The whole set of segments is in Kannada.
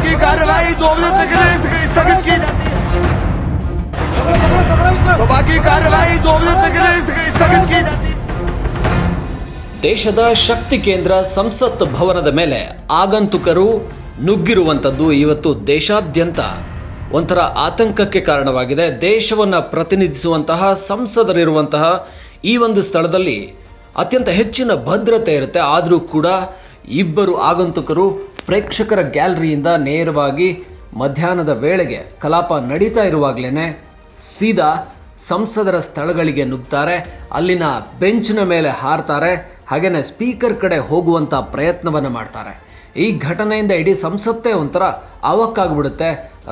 की कार्यवाही दो बजे तक के लिए स्थगित की जाती है सभा की कार्यवाही दो बजे तक के लिए स्थगित की जाती है ದೇಶದ ಶಕ್ತಿ ಕೇಂದ್ರ ಸಂಸತ್ ಭವನದ ಮೇಲೆ ಆಗಂತುಕರು ನುಗ್ಗಿರುವಂಥದ್ದು ಇವತ್ತು ದೇಶಾದ್ಯಂತ ಒಂಥರ ಆತಂಕಕ್ಕೆ ಕಾರಣವಾಗಿದೆ ದೇಶವನ್ನು ಪ್ರತಿನಿಧಿಸುವಂತಹ ಸಂಸದರಿರುವಂತಹ ಈ ಒಂದು ಸ್ಥಳದಲ್ಲಿ ಅತ್ಯಂತ ಹೆಚ್ಚಿನ ಭದ್ರತೆ ಇರುತ್ತೆ ಆದರೂ ಕೂಡ ಇಬ್ಬರು ಆಗಂತುಕರು ಪ್ರೇಕ್ಷಕರ ಗ್ಯಾಲರಿಯಿಂದ ನೇರವಾಗಿ ಮಧ್ಯಾಹ್ನದ ವೇಳೆಗೆ ಕಲಾಪ ನಡೀತಾ ಇರುವಾಗಲೇ ಸೀದಾ ಸಂಸದರ ಸ್ಥಳಗಳಿಗೆ ನುಗ್ತಾರೆ. ಅಲ್ಲಿನ ಬೆಂಚಿನ ಮೇಲೆ ಹಾರ್ತಾರೆ. ಹಾಗೆಯೇ ಸ್ಪೀಕರ್ ಕಡೆ ಹೋಗುವಂಥ ಪ್ರಯತ್ನವನ್ನು ಮಾಡ್ತಾರೆ. ಈ ಘಟನೆಯಿಂದ ಇಡೀ ಸಂಸತ್ತೇ ಒಂಥರ ಅವಕ್ಕಾಗ್ಬಿಡುತ್ತೆ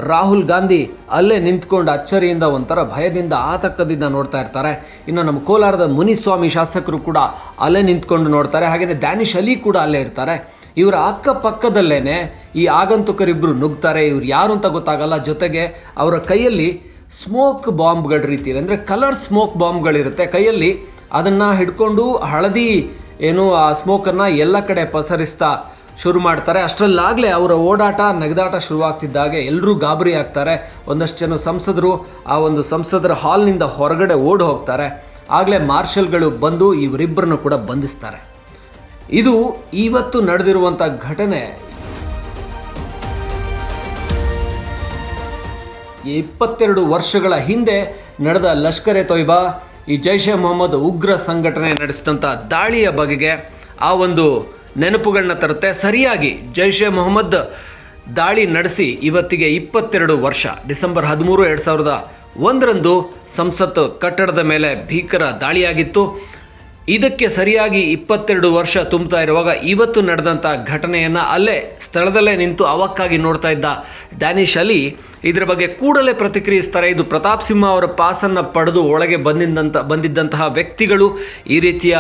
ರಾಹುಲ್ ಗಾಂಧಿ ಅಲ್ಲೇ ನಿಂತ್ಕೊಂಡು ಅಚ್ಚರಿಯಿಂದ ಒಂಥರ ಭಯದಿಂದ ಆತಂಕದಿಂದ ನೋಡ್ತಾ ಇರ್ತಾರೆ. ಇನ್ನು ನಮ್ಮ ಕೋಲಾರದ ಮುನಿಸ್ವಾಮಿ ಶಾಸಕರು ಕೂಡ ಅಲ್ಲೇ ನಿಂತ್ಕೊಂಡು ನೋಡ್ತಾರೆ. ಹಾಗೆಯೇ ದ್ಯಾನಿಶ್ ಅಲಿ ಕೂಡ ಅಲ್ಲೇ ಇರ್ತಾರೆ. ಇವರ ಅಕ್ಕಪಕ್ಕದಲ್ಲೇನೆ ಈ ಆಗಂತುಕರಿಬ್ಬರು ನುಗ್ತಾರೆ, ಇವ್ರು ಯಾರು ಅಂತ ಗೊತ್ತಾಗಲ್ಲ. ಜೊತೆಗೆ ಅವರ ಕೈಯಲ್ಲಿ ಸ್ಮೋಕ್ ಬಾಂಬ್ಗಳ ರೀತಿ ಅಂದರೆ ಕಲರ್ ಸ್ಮೋಕ್ ಬಾಂಬ್ಗಳಿರುತ್ತೆ. ಕೈಯಲ್ಲಿ ಅದನ್ನು ಹಿಡ್ಕೊಂಡು ಹಳದಿ ಏನು ಆ ಸ್ಮೋಕನ್ನು ಎಲ್ಲ ಕಡೆ ಪಸರಿಸ್ತಾ ಶುರು ಮಾಡ್ತಾರೆ. ಅಷ್ಟರಲ್ಲಾಗಲೇ ಅವರ ಓಡಾಟ, ನಗದಾಟ ಶುರುವಾಗ್ತಿದ್ದಾಗೆ ಎಲ್ಲರೂ ಗಾಬರಿ ಆಗ್ತಾರೆ. ಒಂದಷ್ಟು ಜನ ಸಂಸದರು ಆ ಒಂದು ಸಂಸದರ ಹಾಲ್ನಿಂದ ಹೊರಗಡೆ ಓಡಿ ಹೋಗ್ತಾರೆ. ಆಗಲೇ ಮಾರ್ಷಲ್ಗಳು ಬಂದು ಇವರಿಬ್ಬರನ್ನು ಕೂಡ ಬಂಧಿಸ್ತಾರೆ. ಇದು ಇವತ್ತು ನಡೆದಿರುವಂಥ ಘಟನೆ. ಇಪ್ಪತ್ತೆರಡು ವರ್ಷಗಳ ಹಿಂದೆ ನಡೆದ ಲಷ್ಕರ್ ಎ ತೊಯ್ಬಾ, ಈ ಜೈಷೆ ಮೊಹಮ್ಮದ್ ಉಗ್ರ ಸಂಘಟನೆ ನಡೆಸಿದಂಥ ದಾಳಿಯ ಬಗೆಗೆ ಆ ಒಂದು ನೆನಪುಗಳನ್ನ ತರುತ್ತೆ. ಸರಿಯಾಗಿ ಜೈಷೆ ಮೊಹಮ್ಮದ್ ದಾಳಿ ನಡೆಸಿ ಇವತ್ತಿಗೆ ಇಪ್ಪತ್ತೆರಡು ವರ್ಷ. ಡಿಸೆಂಬರ್ ಹದಿಮೂರು, ಎರಡು ಸಾವಿರದ ಒಂದರಂದು ಸಂಸತ್ ಕಟ್ಟಡದ ಮೇಲೆ ಭೀಕರ ದಾಳಿಯಾಗಿತ್ತು. ಇದಕ್ಕೆ ಸರಿಯಾಗಿ ಇಪ್ಪತ್ತೆರಡು ವರ್ಷ ತುಂಬ್ತಾ ಇರುವಾಗ ಇವತ್ತು ನಡೆದಂಥ ಘಟನೆಯನ್ನು ಅಲ್ಲೇ ಸ್ಥಳದಲ್ಲೇ ನಿಂತು ಅವಕ್ಕಾಗಿ ನೋಡ್ತಾ ಇದ್ದ ಡ್ಯಾನಿಶ್ ಅಲಿ. ಇದರ ಬಗ್ಗೆ ಕೂಡಲೇ ಪ್ರತಿಕ್ರಿಯಿಸ್ತಾರೆ. ಇದು ಪ್ರತಾಪ್ ಸಿಂಹ ಅವರ ಪಾಸನ್ನು ಪಡೆದು ಒಳಗೆ ಬಂದಿದ್ದಂಥ ಬಂದಿದ್ದಂತಹ ವ್ಯಕ್ತಿಗಳು ಈ ರೀತಿಯ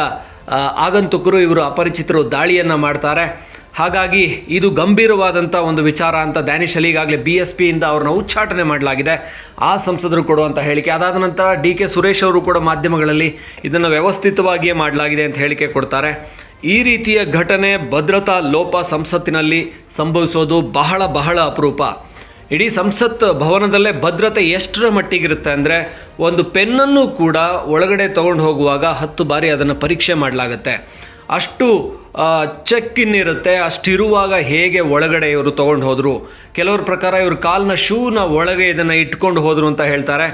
ಆಗಂತುಕರು ಇವರು ಅಪರಿಚಿತರು ದಾಳಿಯನ್ನು ಮಾಡ್ತಾರೆ. ಹಾಗಾಗಿ ಇದು ಗಂಭೀರವಾದಂಥ ಒಂದು ವಿಚಾರ ಅಂತ ಡ್ಯಾನಿಶ್ ಅಲಿಗಾಗಲೇ ಬಿ ಎಸ್ ಪಿಯಿಂದ ಅವ್ರನ್ನ ಉಚ್ಚಾಟನೆ ಮಾಡಲಾಗಿದೆ. ಆ ಸಂಸದರು ಕೊಡುವಂಥ ಹೇಳಿಕೆ. ಅದಾದ ನಂತರ ಡಿ ಕೆ ಸುರೇಶ್ ಅವರು ಕೂಡ ಮಾಧ್ಯಮಗಳಲ್ಲಿ ಇದನ್ನು ವ್ಯವಸ್ಥಿತವಾಗಿಯೇ ಮಾಡಲಾಗಿದೆ ಅಂತ ಹೇಳಿಕೆ ಕೊಡ್ತಾರೆ. ಈ ರೀತಿಯ ಘಟನೆ ಭದ್ರತಾ ಲೋಪ ಸಂಸತ್ತಿನಲ್ಲಿ ಸಂಭವಿಸೋದು ಬಹಳ ಬಹಳ ಅಪರೂಪ. ಇಡೀ ಸಂಸತ್ ಭವನದಲ್ಲೇ ಭದ್ರತೆ ಎಷ್ಟರ ಮಟ್ಟಿಗಿರುತ್ತೆ ಅಂದರೆ ಒಂದು ಪೆನ್ನನ್ನು ಕೂಡ ಒಳಗಡೆ ತಗೊಂಡು ಹೋಗುವಾಗ ಹತ್ತು ಬಾರಿ ಅದನ್ನು ಪರೀಕ್ಷೆ ಮಾಡಲಾಗತ್ತೆ. ಅಷ್ಟು ಚೆಕ್ ಇರುತ್ತೆ ಅಷ್ಟಿರುವಾಗ ಹೇಗೆ ಒಳಗಡೆ ಇವರು ತೊಗೊಂಡು ಹೋದರು. ಕೆಲವ್ರ ಪ್ರಕಾರ ಇವರು ಕಾಲ್ನ ಶೂನ ಒಳಗೆ ಇದನ್ನು ಇಟ್ಕೊಂಡು ಹೋದರು ಅಂತ ಹೇಳ್ತಾರೆ.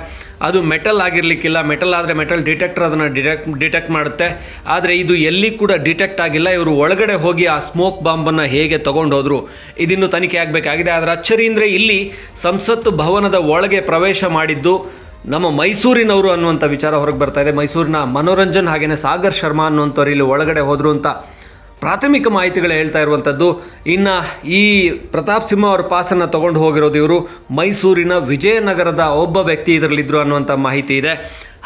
ಅದು ಮೆಟಲ್ ಆಗಿರಲಿಕ್ಕಿಲ್ಲ. ಮೆಟಲ್ ಆದರೆ ಮೆಟಲ್ ಡಿಟೆಕ್ಟರ್ ಅದನ್ನು ಡಿಟೆಕ್ಟ್ ಡಿಟೆಕ್ಟ್ ಮಾಡುತ್ತೆ. ಆದರೆ ಇದು ಎಲ್ಲಿ ಕೂಡ ಡಿಟೆಕ್ಟ್ ಆಗಿಲ್ಲ. ಇವರು ಒಳಗಡೆ ಹೋಗಿ ಆ ಸ್ಮೋಕ್ ಬಾಂಬನ್ನು ಹೇಗೆ ತಗೊಂಡು ಹೋದರು. ಇದಿನ್ನು ತನಿಖೆ ಆಗಬೇಕಾಗಿದೆ. ಆದರೆ ಅಚ್ಚರಿ ಅಂದರೆ ಇಲ್ಲಿ ಸಂಸತ್ತು ಭವನದ ಒಳಗೆ ಪ್ರವೇಶ ಮಾಡಿದ್ದು ನಮ್ಮ ಮೈಸೂರಿನವರು ಅನ್ನುವಂಥ ವಿಚಾರ ಹೊರಗೆ ಬರ್ತಾ ಇದೆ. ಮೈಸೂರಿನ ಮನೋರಂಜನ್ ಹಾಗೆಯೇ ಸಾಗರ್ ಶರ್ಮಾ ಅನ್ನುವಂಥವ್ರು ಇಲ್ಲಿ ಒಳಗಡೆ ಹೋದರು ಅಂತ ಪ್ರಾಥಮಿಕ ಮಾಹಿತಿಗಳು ಹೇಳ್ತಾ ಇರುವಂಥದ್ದು. ಇನ್ನು ಈ ಪ್ರತಾಪ್ ಸಿಂಹ ಅವರ ಪಾಸನ್ನು ತಗೊಂಡು ಹೋಗಿರೋದು ಇವರು. ಮೈಸೂರಿನ ವಿಜಯನಗರದ ಒಬ್ಬ ವ್ಯಕ್ತಿ ಇದರಲ್ಲಿದ್ದರು ಅನ್ನುವಂಥ ಮಾಹಿತಿ ಇದೆ.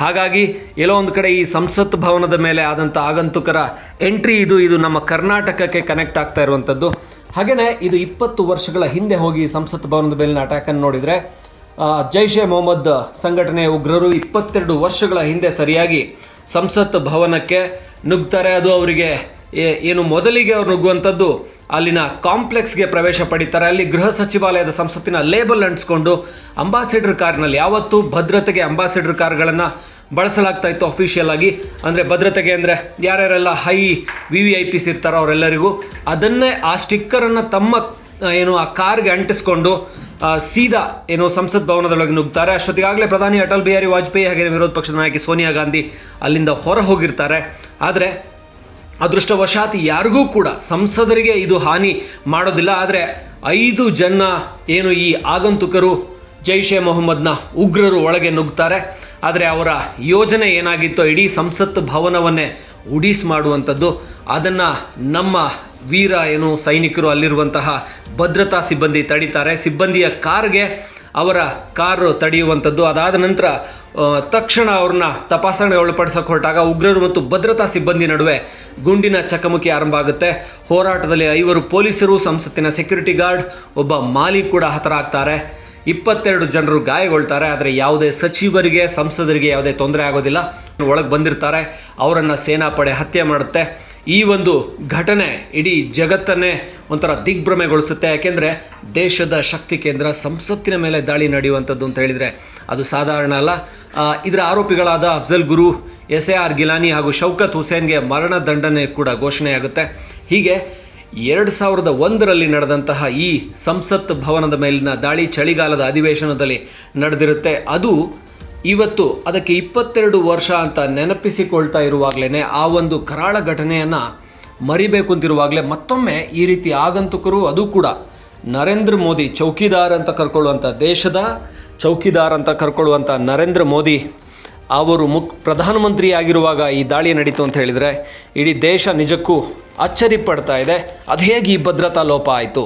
ಹಾಗಾಗಿ ಎಲ್ಲೋ ಒಂದು ಕಡೆ ಈ ಸಂಸತ್ ಭವನದ ಮೇಲೆ ಆದಂಥ ಆಗಂತುಕರ ಎಂಟ್ರಿ ಇದು ಇದು ನಮ್ಮ ಕರ್ನಾಟಕಕ್ಕೆ ಕನೆಕ್ಟ್ ಆಗ್ತಾ ಇರುವಂಥದ್ದು. ಹಾಗೆಯೇ ಇದು ಇಪ್ಪತ್ತು ವರ್ಷಗಳ ಹಿಂದೆ ಹೋಗಿ ಸಂಸತ್ ಭವನದ ಮೇಲಿನ ಅಟ್ಯಾಕನ್ನು ನೋಡಿದರೆ ಜೈಷ್ ಎ ಮೊಹಮ್ಮದ್ ಸಂಘಟನೆಯ ಉಗ್ರರು ಇಪ್ಪತ್ತೆರಡು ವರ್ಷಗಳ ಹಿಂದೆ ಸರಿಯಾಗಿ ಸಂಸತ್ ಭವನಕ್ಕೆ ನುಗ್ತಾರೆ. ಅದು ಅವರಿಗೆ ಏನು ಮೊದಲಿಗೆ ಅವ್ರು ನುಗ್ಗುವಂಥದ್ದು ಅಲ್ಲಿನ ಕಾಂಪ್ಲೆಕ್ಸ್ಗೆ ಪ್ರವೇಶ ಪಡಿತಾರೆ. ಅಲ್ಲಿ ಗೃಹ ಸಚಿವಾಲಯದ ಸಂಸತ್ತಿನ ಲೇಬಲ್ ಅಂಟಿಸ್ಕೊಂಡು ಅಂಬಾಸಿಡರ್ ಕಾರ್ನಲ್ಲಿ ಯಾವತ್ತೂ ಭದ್ರತೆಗೆ ಅಂಬಾಸಿಡರ್ ಕಾರ್ಗಳನ್ನು ಬಳಸಲಾಗ್ತಾ ಇತ್ತು ಅಫಿಷಿಯಲ್ ಆಗಿ. ಅಂದರೆ ಭದ್ರತೆಗೆ ಅಂದರೆ ಯಾರ್ಯಾರೆಲ್ಲ high V V I Ps ಇರ್ತಾರೋ ಅವರೆಲ್ಲರಿಗೂ ಅದನ್ನೇ ಆ ಸ್ಟಿಕ್ಕರನ್ನು ತಮ್ಮ ಏನು ಆ ಕಾರ್ಗೆ ಅಂಟಿಸ್ಕೊಂಡು ಸೀದಾ ಏನು ಸಂಸತ್ ಭವನದೊಳಗೆ ನುಗ್ತಾರೆ. ಅಷ್ಟೊತ್ತಿಗಾಗಲೇ ಪ್ರಧಾನಿ ಅಟಲ್ ಬಿಹಾರಿ ವಾಜಪೇಯಿ ಹಾಗೆ ವಿರೋಧ ಪಕ್ಷದ ನಾಯಕಿ ಸೋನಿಯಾ ಗಾಂಧಿ ಅಲ್ಲಿಂದ ಹೊರ ಹೋಗಿರ್ತಾರೆ. ಆದರೆ ಅದೃಷ್ಟವಶಾತ್ ಯಾರಿಗೂ ಕೂಡ ಸಂಸದರಿಗೆ ಇದು ಹಾನಿ ಮಾಡೋದಿಲ್ಲ. ಆದರೆ ಐದು ಜನ ಏನು ಈ ಆಗಂತುಕರು ಜೈಷೆ ಮೊಹಮ್ಮದ್ನ ಉಗ್ರರು ಒಳಗೆ ನುಗ್ತಾರೆ. ಆದರೆ ಅವರ ಯೋಜನೆ ಏನಾಗಿತ್ತೋ ಇಡೀ ಸಂಸತ್ ಭವನವನ್ನೇ ಉಡೀಸ್ ಮಾಡುವಂಥದ್ದು. ಅದನ್ನು ನಮ್ಮ ವೀರ ಏನು ಸೈನಿಕರು ಅಲ್ಲಿರುವಂತಹ ಭದ್ರತಾ ಸಿಬ್ಬಂದಿ ತಡೀತಾರೆ. ಸಿಬ್ಬಂದಿಯ ಕಾರ್ಗೆ ಅವರ ಕಾರು ತಡೆಯುವಂಥದ್ದು. ಅದಾದ ನಂತರ ತಕ್ಷಣ ಅವ್ರನ್ನ ತಪಾಸಣೆ ಒಳಪಡಿಸಕ್ಕೆ ಹೊರಟಾಗ ಉಗ್ರರು ಮತ್ತು ಭದ್ರತಾ ಸಿಬ್ಬಂದಿ ನಡುವೆ ಗುಂಡಿನ ಚಕಮಕಿ ಆರಂಭ ಆಗುತ್ತೆ. ಹೋರಾಟದಲ್ಲಿ ಐವರು ಪೊಲೀಸರು, ಸಂಸತ್ತಿನ ಸೆಕ್ಯೂರಿಟಿ ಗಾರ್ಡ್, ಒಬ್ಬ ಮಾಲಿ ಕೂಡ ಹತರಾಗ್ತಾರೆ. ಇಪ್ಪತ್ತೆರಡು ಜನರು ಗಾಯಗೊಳ್ತಾರೆ, ಆದರೆ ಯಾವುದೇ ಸಚಿವರಿಗೆ, ಸಂಸದರಿಗೆ ಯಾವುದೇ ತೊಂದರೆ ಆಗೋದಿಲ್ಲ. ಒಳಗೆ ಬಂದಿರ್ತಾರೆ, ಅವರನ್ನು ಸೇನಾಪಡೆ ಹತ್ಯೆ ಮಾಡುತ್ತೆ. ಈ ಒಂದು ಘಟನೆ ಇಡೀ ಜಗತ್ತನ್ನೇ ಒಂಥರ ದಿಗ್ಭ್ರಮೆಗೊಳಿಸುತ್ತೆ. ಯಾಕೆಂದರೆ ದೇಶದ ಶಕ್ತಿ ಕೇಂದ್ರ ಸಂಸತ್ತಿನ ಮೇಲೆ ದಾಳಿ ನಡೆಯುವಂಥದ್ದು ಅಂತ ಹೇಳಿದರೆ ಅದು ಸಾಧಾರಣ ಅಲ್ಲ. ಇದರ ಆರೋಪಿಗಳಾದ Afzal Guru, S A R Geelani ಹಾಗೂ ಶೌಕತ್ ಹುಸೇನ್ಗೆ ಮರಣದಂಡನೆ ಕೂಡ ಘೋಷಣೆಯಾಗುತ್ತೆ. ಹೀಗೆ ಎರಡು ಸಾವಿರದ ಒಂದರಲ್ಲಿ ನಡೆದಂತಹ ಈ ಸಂಸತ್ ಭವನದ ಮೇಲಿನ ದಾಳಿ ಚಳಿಗಾಲದ ಅಧಿವೇಶನದಲ್ಲಿ ನಡೆದಿರುತ್ತೆ. ಅದು ಇವತ್ತು ಅದಕ್ಕೆ ಇಪ್ಪತ್ತೆರಡು ವರ್ಷ ಅಂತ ನೆನಪಿಸಿಕೊಳ್ತಾ ಇರುವಾಗಲೇ ಆ ಒಂದು ಕರಾಳ ಘಟನೆಯನ್ನು ಮರಿಬೇಕು ಅಂತಿರುವಾಗಲೇ ಮತ್ತೊಮ್ಮೆ ಈ ರೀತಿ ಆಗಂತುಕರು ಅದು ಕೂಡ ನರೇಂದ್ರ ಮೋದಿ ಚೌಕಿದಾರ್ ಅಂತ ಕರ್ಕೊಳ್ಳುವಂಥ ದೇಶದ ಚೌಕಿದಾರ್ ಅಂತ ಕರ್ಕೊಳ್ಳುವಂಥ ನರೇಂದ್ರ ಮೋದಿ ಅವರು ಮುಕ್ ಪ್ರಧಾನಮಂತ್ರಿ ಆಗಿರುವಾಗ ಈ ದಾಳಿ ನಡೀತು ಅಂತ ಹೇಳಿದರೆ ಇಡೀ ದೇಶ ನಿಜಕ್ಕೂ ಅಚ್ಚರಿ ಪಡ್ತಾ ಇದೆ. ಅದು ಹೇಗೆ ಈ ಭದ್ರತಾ ಲೋಪ ಆಯಿತು?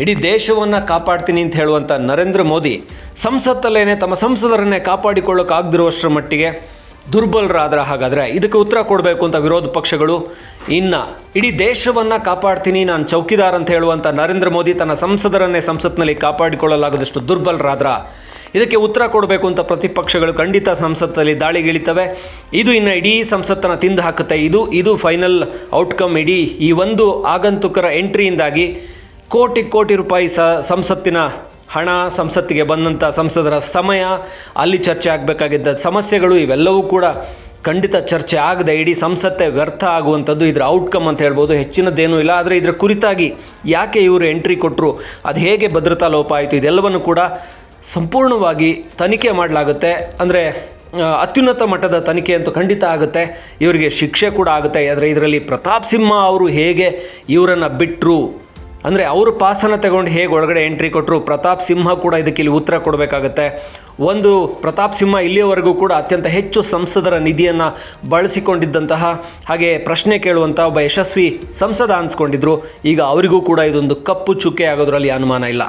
ಇಡೀ ದೇಶವನ್ನು ಕಾಪಾಡ್ತೀನಿ ಅಂತ ಹೇಳುವಂಥ ನರೇಂದ್ರ ಮೋದಿ ಸಂಸತ್ತಲ್ಲೇನೆ ತಮ್ಮ ಸಂಸದರನ್ನೇ ಕಾಪಾಡಿಕೊಳ್ಳೋಕ್ಕಾಗದಿರುವಷ್ಟರ ಮಟ್ಟಿಗೆ ದುರ್ಬಲರಾದ್ರ ಹಾಗಾದರೆ ಇದಕ್ಕೆ ಉತ್ತರ ಕೊಡಬೇಕು ಅಂತ ವಿರೋಧ ಪಕ್ಷಗಳು. ಇನ್ನು ಇಡೀ ದೇಶವನ್ನು ಕಾಪಾಡ್ತೀನಿ, ನಾನು ಚೌಕಿದಾರ್ ಅಂತ ಹೇಳುವಂಥ ನರೇಂದ್ರ ಮೋದಿ ತನ್ನ ಸಂಸದರನ್ನೇ ಸಂಸತ್ನಲ್ಲಿ ಕಾಪಾಡಿಕೊಳ್ಳಲಾಗದಷ್ಟು ದುರ್ಬಲರಾದ್ರ ಇದಕ್ಕೆ ಉತ್ತರ ಕೊಡಬೇಕು ಅಂತ ಪ್ರತಿಪಕ್ಷಗಳು ಖಂಡಿತ ಸಂಸತ್ತಲ್ಲಿ ದಾಳಿಗಿಳಿತವೆ ಇದು ಇನ್ನು ಇಡೀ ಸಂಸತ್ತನ್ನು ತಿಂದು ಹಾಕುತ್ತೆ. ಇದು ಇದು ಫೈನಲ್ ಔಟ್ಕಮ್ ಇಡೀ ಈ ಒಂದು ಆಗಂತುಕರ ಎಂಟ್ರಿಯಿಂದಾಗಿ ಕೋಟಿ ಕೋಟಿ ರೂಪಾಯಿ ಸ, ಸಂಸತ್ತಿನ ಹಣ ಸಂಸತ್ತಿಗೆ ಬಂದಂಥ ಸಂಸದರ ಸಮಯ ಅಲ್ಲಿ ಚರ್ಚೆ ಆಗಬೇಕಾಗಿದ್ದ ಸಮಸ್ಯೆಗಳು ಇವೆಲ್ಲವೂ ಕೂಡ ಖಂಡಿತ ಚರ್ಚೆ ಆಗದೆ ಇಡೀ ಸಂಸತ್ತೇ ವ್ಯರ್ಥ ಆಗುವಂಥದ್ದು ಇದರ ಔಟ್ಕಮ್ ಅಂತ ಹೇಳ್ಬೋದು. ಹೆಚ್ಚಿನದ್ದೇನೂ ಇಲ್ಲ. ಆದರೆ ಇದರ ಕುರಿತಾಗಿ ಯಾಕೆ ಇವರು ಎಂಟ್ರಿ ಕೊಟ್ಟರು ಅದು ಹೇಗೆ ಭದ್ರತಾ ಲೋಪ ಆಯಿತು? ಇದೆಲ್ಲವನ್ನು ಕೂಡ ಸಂಪೂರ್ಣವಾಗಿ ತನಿಖೆ ಮಾಡಲಾಗುತ್ತೆ. ಅಂದರೆ ಅತ್ಯುನ್ನತ ಮಟ್ಟದ ತನಿಖೆ ಅಂತೂ ಖಂಡಿತ ಆಗುತ್ತೆ. ಇವರಿಗೆ ಶಿಕ್ಷೆ ಕೂಡ ಆಗುತ್ತೆ. ಆದರೆ ಇದರಲ್ಲಿ ಪ್ರತಾಪ್ ಸಿಂಹ ಅವರು ಹೇಗೆ ಇವರನ್ನು ಬಿಟ್ಟರು ಅಂದರೆ, ಅವರು ಪಾಸನ್ನು ತಗೊಂಡು ಹೇಗೆ ಒಳಗಡೆ ಎಂಟ್ರಿ ಕೊಟ್ಟರು ಪ್ರತಾಪ್ ಸಿಂಹ ಕೂಡ ಇದಕ್ಕೆ ಇಲ್ಲಿ ಉತ್ತರ ಕೊಡಬೇಕಾಗತ್ತೆ. ಒಂದು, ಪ್ರತಾಪ್ ಸಿಂಹ ಇಲ್ಲಿಯವರೆಗೂ ಕೂಡ ಅತ್ಯಂತ ಹೆಚ್ಚು ಸಂಸದರ ನಿಧಿಯನ್ನು ಬಳಸಿಕೊಂಡಿದ್ದಂತಹ, ಹಾಗೆ ಪ್ರಶ್ನೆ ಕೇಳುವಂಥ ಒಬ್ಬ ಯಶಸ್ವಿ ಸಂಸದ ಅನ್ಸ್ಕೊಂಡಿದ್ರು. ಈಗ ಅವರಿಗೂ ಕೂಡ ಇದೊಂದು ಕಪ್ಪು ಚುಕ್ಕೆ ಆಗೋದ್ರಲ್ಲಿ ಅನುಮಾನ ಇಲ್ಲ.